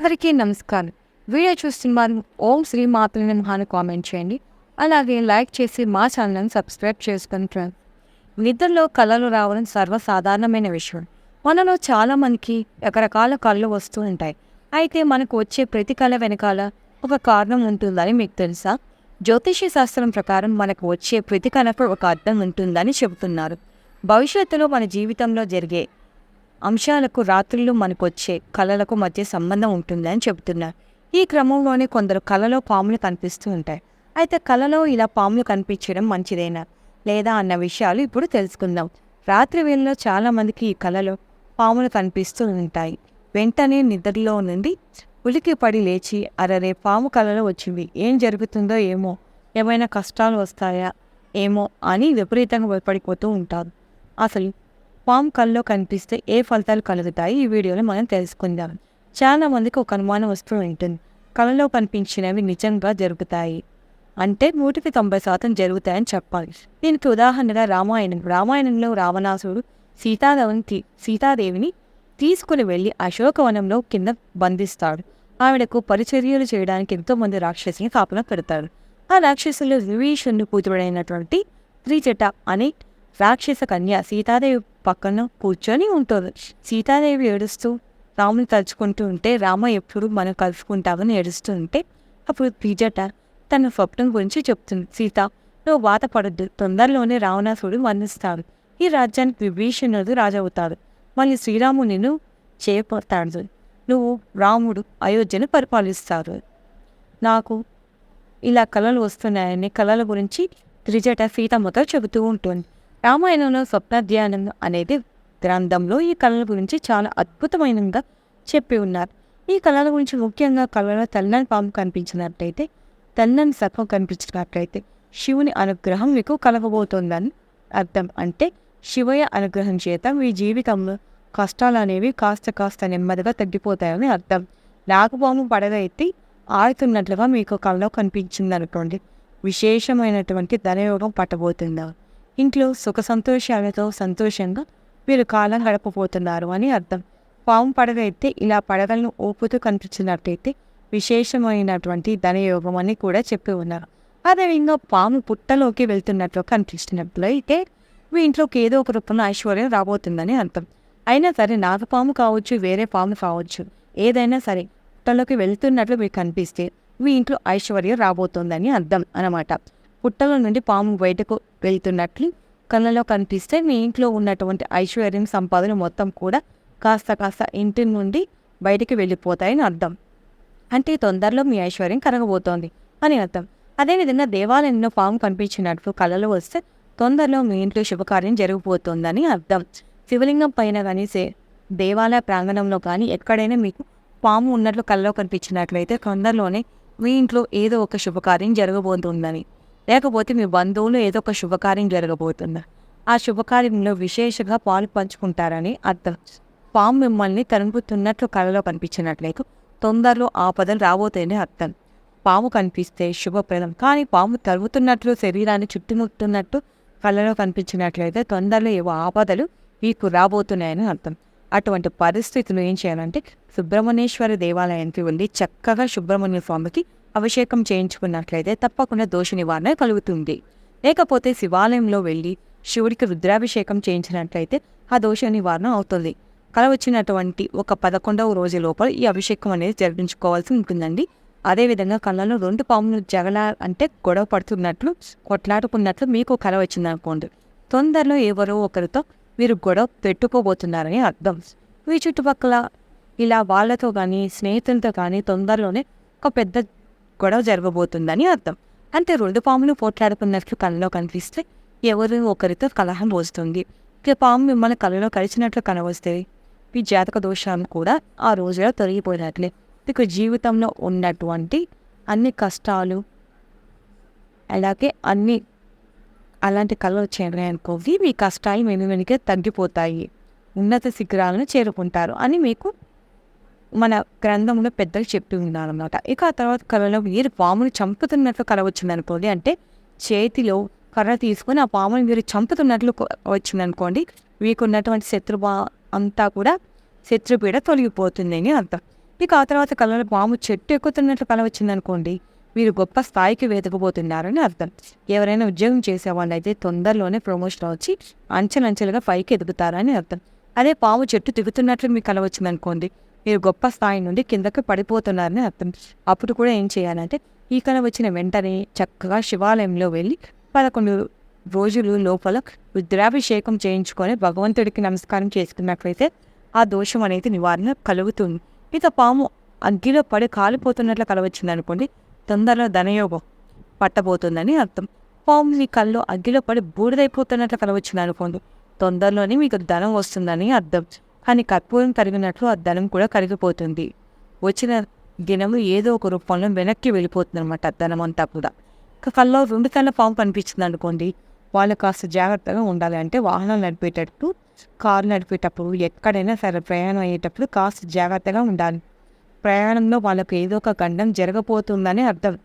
అందరికీ నమస్కారం. వీడియో చూస్తున్నారు ఓం శ్రీ మాతృని అని కామెంట్ చేయండి. అలాగే లైక్ చేసి మా ఛానల్ని సబ్స్క్రైబ్ చేసుకుని నిద్రలో కళలు రావడం సర్వసాధారణమైన విషయం. మనలో చాలామందికి రకరకాల కళ్ళు వస్తూ ఉంటాయి. అయితే మనకు వచ్చే ప్రతి కళ వెనకాల ఒక కారణం ఉంటుందని మీకు తెలుసా? జ్యోతిష శాస్త్రం ప్రకారం మనకు వచ్చే ప్రతి కళకు ఒక అర్థం ఉంటుందని చెబుతున్నారు. భవిష్యత్తులో మన జీవితంలో జరిగే అంశాలకు రాత్రులు మనకొచ్చే కళలకు మధ్య సంబంధం ఉంటుందని చెబుతున్నారు. ఈ క్రమంలోనే కొందరు కళలో పాములు కనిపిస్తూ ఉంటాయి. అయితే కళలో ఇలా పాములు కనిపించడం మంచిదేనా? లేదా అన్న విషయాలు ఇప్పుడు తెలుసుకుందాం. రాత్రి వేళలో చాలామందికి ఈ కళలో పాములు కనిపిస్తూ ఉంటాయి. వెంటనే నిద్రలో నుండి ఉలికి పడి లేచి అరరే పాము కళలో వచ్చింది. ఏం జరుగుతుందో ఏమో? ఏమైనా కష్టాలు వస్తాయా? ఏమో? అని విపరీతంగా భయపడిపోతూ ఉంటారు. అసలు పాము కళ్ళలో కనిపిస్తే ఏ ఫలితాలు కలుగుతాయి? ఈ వీడియోలో మనం తెలుసుకుందాం. చాలా మందికి ఒక అనుమానం వస్తూ ఉంటుంది. కళలో కనిపించినవి నిజంగా జరుగుతాయి. అంటే నూటికి తొంభై శాతం జరుగుతాయని చెప్పాలి. దీనికి ఉదాహరణగా రామాయణం. రామాయణంలో రావణాసుడు సీతాదేవిని సీతాదేవిని తీసుకుని వెళ్ళి అశోకవనంలో కింద బంధిస్తాడు. ఆవిడకు పరిచర్యలు చేయడానికి ఎంతోమంది రాక్షసిని రాక్షసుని కాపలా పెడతాడు ఆ రాక్షసులు విభీషణుడు కూతురుడైనటువంటి త్రిజట అనే రాక్షస కన్య సీతాదేవి పక్కన కూర్చొని ఉంటుంది. సీతాదేవి ఏడుస్తూ రాముని తలుచుకుంటూ ఉంటే రామ ఎప్పుడు మనం కలుసుకుంటామని ఏడుస్తూ ఉంటే అప్పుడు త్రిజట తన స్వప్నం గురించి చెప్తుంది. సీత నువ్వు బాధపడద్దు. తొందరలోనే రావణాసుడు మరణిస్తాడు. ఈ రాజ్యానికి విభీషణుడు రాజవుతాడు. మళ్ళీ శ్రీరాముడు నిన్ను చేపడతాడు నువ్వు రాముడు అయోధ్యను పరిపాలిస్తారు నాకు ఇలా కళలు వస్తున్నాయని కళల గురించి త్రిజట సీతమ్మతో చెబుతూ ఉంటుంది. రామాయణంలో స్వప్నధ్యానం అనేది గ్రంథంలో ఈ కళల గురించి చాలా అద్భుతమైనగా చెప్పి ఉన్నారు. ఈ కళల గురించి ముఖ్యంగా కళలో తెల్లని పాము కనిపించినట్లయితే తెల్లని సర్పం కనిపించినట్లయితే శివుని అనుగ్రహం మీకు కలగబోతోందని అర్థం. అంటే శివయ్య అనుగ్రహం చేత మీ జీవితంలో కష్టాలు అనేవి కాస్త కాస్త నెమ్మదిగా తగ్గిపోతాయని అర్థం. నాగపాము పడగ ఎత్తి ఆడుతున్నట్లుగా మీకు కళ్ళలో కనిపించింది అనుకోండి విశేషమైనటువంటి ధనయోగం పట్టబోతుందా? ఇంట్లో సుఖ సంతోషాలతో సంతోషంగా మీరు కాలం గడపబోతున్నారు అని అర్థం. పాము పడగ అయితే ఇలా పడగలను ఊపుతూ కనిపించినట్లయితే విశేషమైనటువంటి ధనయోగం అని కూడా చెప్పి ఉన్నారు. అదేవిధంగా పాము పుట్టలోకి వెళ్తున్నట్లు కనిపిస్తున్నట్లయితే మీ ఇంట్లోకి ఏదో ఒక రూపంలో ఐశ్వర్యం రాబోతుందని అర్థం. అయినా సరే నాగపాము కావచ్చు వేరే పాము కావచ్చు ఏదైనా సరే పుట్టలోకి వెళ్తున్నట్లు మీకు కనిపిస్తే మీ ఇంట్లో ఐశ్వర్యం రాబోతుందని అర్థం అన్నమాట. పుట్టల నుండి పాము బయటకు వెళ్తున్నట్లు కళ్ళలో కనిపిస్తే మీ ఇంట్లో ఉన్నటువంటి ఐశ్వర్యం సంపాదన మొత్తం కూడా కాస్త కాస్త ఇంటి నుండి బయటికి వెళ్ళిపోతాయని అర్థం. అంటే తొందరలో మీ ఐశ్వర్యం కరగబోతోంది అని అర్థం. అదేవిధంగా దేవాలయంలో పాము కనిపించినట్లు కళలు వస్తే తొందరలో మీ ఇంట్లో శుభకార్యం జరిగిపోతుందని అర్థం. శివలింగం పైన కానీ సే- దేవాలయ ప్రాంగణంలో కానీ ఎక్కడైనా మీకు పాము ఉన్నట్లు కళ్ళలో కనిపించినట్లయితే తొందరలోనే మీ ఇంట్లో ఏదో ఒక శుభకార్యం జరగబోతుందని లేకపోతే మీ బంధువులు ఏదో ఒక శుభకార్యం జరగబోతుంది. ఆ శుభకార్యంలో విశేషంగా పాలు పంచుకుంటారని అర్థం. పాము మిమ్మల్ని తరుముతున్నట్లు కళలో కనిపించినట్లయితే తొందరలో ఆపదలు రాబోతాయని అర్థం. పాము కనిపిస్తే శుభప్రదం. కానీ పాము తరుగుతున్నట్లు శరీరాన్ని చుట్టుముట్టున్నట్టు కళ్ళలో కనిపించినట్లయితే తొందరలో ఏవో ఆపదలు మీకు రాబోతున్నాయని అర్థం. అటువంటి పరిస్థితులు ఏం చేయాలంటే సుబ్రహ్మణ్యేశ్వర దేవాలయానికి వెళ్ళి చక్కగా సుబ్రహ్మణ్య స్వామికి అభిషేకం చేయించుకున్నట్లయితే తప్పకుండా దోష నివారణ కలుగుతుంది. లేకపోతే శివాలయంలో వెళ్ళి శివుడికి రుద్రాభిషేకం చేయించినట్లయితే ఆ దోష నివారణ అవుతుంది. కల వచ్చినటువంటి ఒక పదకొండవ రోజు లోపల ఈ అభిషేకం అనేది జరిపించుకోవాల్సి ఉంటుందండి. అదేవిధంగా కళ్ళలో రెండు పాములు జగల అంటే గొడవ పడుతున్నట్లు కొట్లాడుకున్నట్లు మీకు కల వచ్చిందనుకోండి తొందరలో ఎవరో ఒకరితో మీరు గొడవ పెట్టుకోబోతున్నారని అర్థం. మీ చుట్టుపక్కల ఇలా వాళ్ళతో కానీ స్నేహితులతో కానీ తొందరలోనే ఒక పెద్ద గొడవ జరగబోతుందని అర్థం. అంటే రెండు పాములు పోట్లాడుకున్నట్లు కళ్ళలో కనిపిస్తే ఎవరు ఒకరితో కలహం వస్తుంది ఇక పాము మిమ్మల్ని కళ్ళలో కలిసినట్లు కనవస్తే మీ జాతక దోషాలు కూడా ఆ రోజులో తొలగిపోయినట్లే. మీకు జీవితంలో ఉన్నటువంటి అన్ని కష్టాలు అలాగే అన్ని అలాంటి కళలు చేరాయనుకోవి మీ కష్టాలు వెనువెనుకే తగ్గిపోతాయి. ఉన్నత శిఖరాలను చేరుకుంటారు అని మీకు మన గ్రంథంలో పెద్దలు చెప్పి ఉన్నారన్నమాట. ఇక ఆ తర్వాత కళలో మీరు పామును చంపుతున్నట్లు కళ వచ్చిందనుకోండి అంటే చేతిలో కర్ర తీసుకొని ఆ పాముని మీరు చంపుతున్నట్లు వచ్చింది వచ్చిందనుకోండి మీకు ఉన్నటువంటి శత్రు అంతా కూడా శత్రుపీడ తొలగిపోతుందని అర్థం. ఇక ఆ తర్వాత కళలో పాము చెట్టు ఎక్కుతున్నట్లు కళ వచ్చిందనుకోండి మీరు గొప్ప స్థాయికి వెతకబోతున్నారని అర్థం. ఎవరైనా ఉద్యోగం చేసే అయితే తొందరలోనే ప్రమోషన్ వచ్చి అంచెలంచెలుగా పైకి ఎదుగుతారని అర్థం. అదే పాము చెట్టు దిగుతున్నట్లు మీకు కలవచ్చిందనుకోండి మీరు గొప్ప స్థాయి నుండి కిందకి పడిపోతున్నారని అర్థం. అప్పుడు కూడా ఏం చేయాలంటే ఈ కళ వచ్చిన వెంటనే చక్కగా శివాలయంలో వెళ్ళి పదకొండు రోజులు లోపల రుద్రాభిషేకం చేయించుకొని భగవంతుడికి నమస్కారం చేసుకున్నట్లయితే ఆ దోషం అనేది నివారణ కలుగుతుంది. ఇక పాము అగ్గిలో పడి కాలిపోతున్నట్లు కలవచ్చింది అనుకోండి తొందరలో ధనయోగం పట్టబోతుందని అర్థం. పాము మీ కళ్ళు అగ్గిలో పడి బూడిదైపోతున్నట్లు కలవచ్చింది అనుకోండి తొందరలోనే మీకు ధనం వస్తుందని అర్థం. కానీ కర్పూరం కరిగినట్లు ఆ ధనం కూడా కరిగిపోతుంది. వచ్చిన దినము ఏదో ఒక రూపంలో వెనక్కి వెళ్ళిపోతుంది అనమాట ధనం అంతా కూడా. ఇక కల్లో రెండు కళ్ళ పాము కనిపించింది అనుకోండి వాళ్ళు కాస్త జాగ్రత్తగా ఉండాలి అంటే వాహనం నడిపేటప్పుడు కారు నడిపేటప్పుడు ఎక్కడైనా సరే ప్రయాణం అయ్యేటప్పుడు కాస్త జాగ్రత్తగా ఉండాలి. ప్రయాణంలో వాళ్ళకు ఏదో ఒక గండం జరగబోతుందని అర్థం.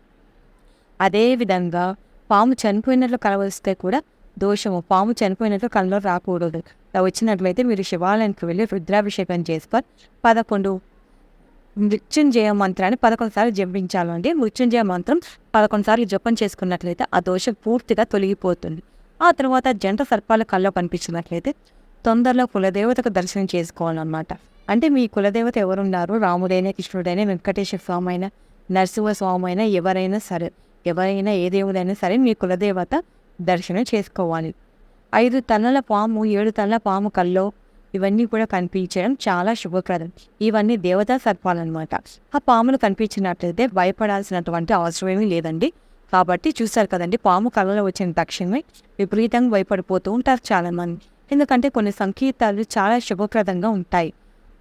అదేవిధంగా పాము చనిపోయినట్లు కలవస్తే కూడా దోషము పాము చనిపోయినట్లు కళ్ళలో రాకూడదు. అలా వచ్చినట్లయితే మీరు శివాలయానికి వెళ్ళి రుద్రాభిషేకం చేసుకొని పదకొండు మృత్యుంజయ మంత్రాన్ని పదకొండు సార్లు జపించాలండి. మృత్యుంజయ మంత్రం పదకొండు సార్లు జపం చేసుకున్నట్లయితే ఆ దోషం పూర్తిగా తొలగిపోతుంది. ఆ తర్వాత జంట సర్పాల కళ్ళలో కనిపించినట్లయితే తొందరలో కులదేవతకు దర్శనం చేసుకోవాలన్నమాట. అంటే మీ కులదేవత ఎవరున్నారు? రాముడైనా కృష్ణుడైనా వెంకటేశ్వర స్వామి అయినా నరసింహ స్వామి అయినా ఎవరైనా సరే ఎవరైనా ఏ దేవుడైనా సరే మీ కులదేవత దర్శనం చేసుకోవాలి. ఐదు తలల పాము ఏడు తలల పాము కల్లో ఇవన్నీ కూడా కనిపించడం చాలా శుభప్రదం. ఇవన్నీ దేవతా సర్పాలన్నమాట. ఆ పాములు కనిపించినట్లయితే భయపడాల్సినటువంటి అవసరమేమీ లేదండి. కాబట్టి చూశారు కదండి పాము కళ్ళలో వచ్చిన తక్షణమే విపరీతంగా భయపడిపోతూ ఉంటారు చాలామంది. ఎందుకంటే కొన్ని సంకేతాలు చాలా శుభప్రదంగా ఉంటాయి.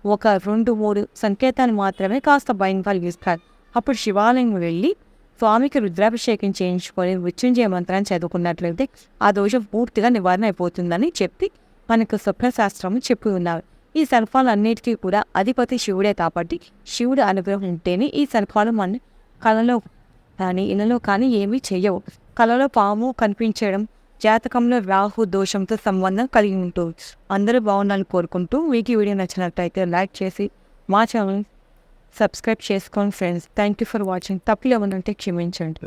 ఒక రెండు మూడు సంకేతాలు మాత్రమే కాస్త భయం కలిగిస్తారు. అప్పుడు శివాలయం వెళ్ళి స్వామికి రుద్రాభిషేకం చేయించుకొని మృత్యుంజయ మంత్రాన్ని చదువుకున్నట్లయితే ఆ దోషం పూర్తిగా నివారణ అయిపోతుందని చెప్పి మనకు స్వప్నశాస్త్రము చెప్పి ఉన్నారు. ఈ సర్పాలన్నిటికీ కూడా అధిపతి శివుడే కాబట్టి శివుడు అనుగ్రహం ఉంటేనే ఈ సర్పాలు మన కళలో కానీ ఇళ్ళలో కానీ ఏమీ చేయవు. కళలో పాము కనిపించడం జాతకంలో రాహు దోషంతో సంబంధం కలిగి ఉంటుంది అందరూ బాగుండాలని కోరుకుంటూ మీకు వీడియో నచ్చినట్లయితే లైక్ చేసి మా ఛానల్ సబ్స్క్రైబ్ చేసుకోండి friends thank you for watching తప్పులు ఏమన్నా ఉంటే క్షమించండి.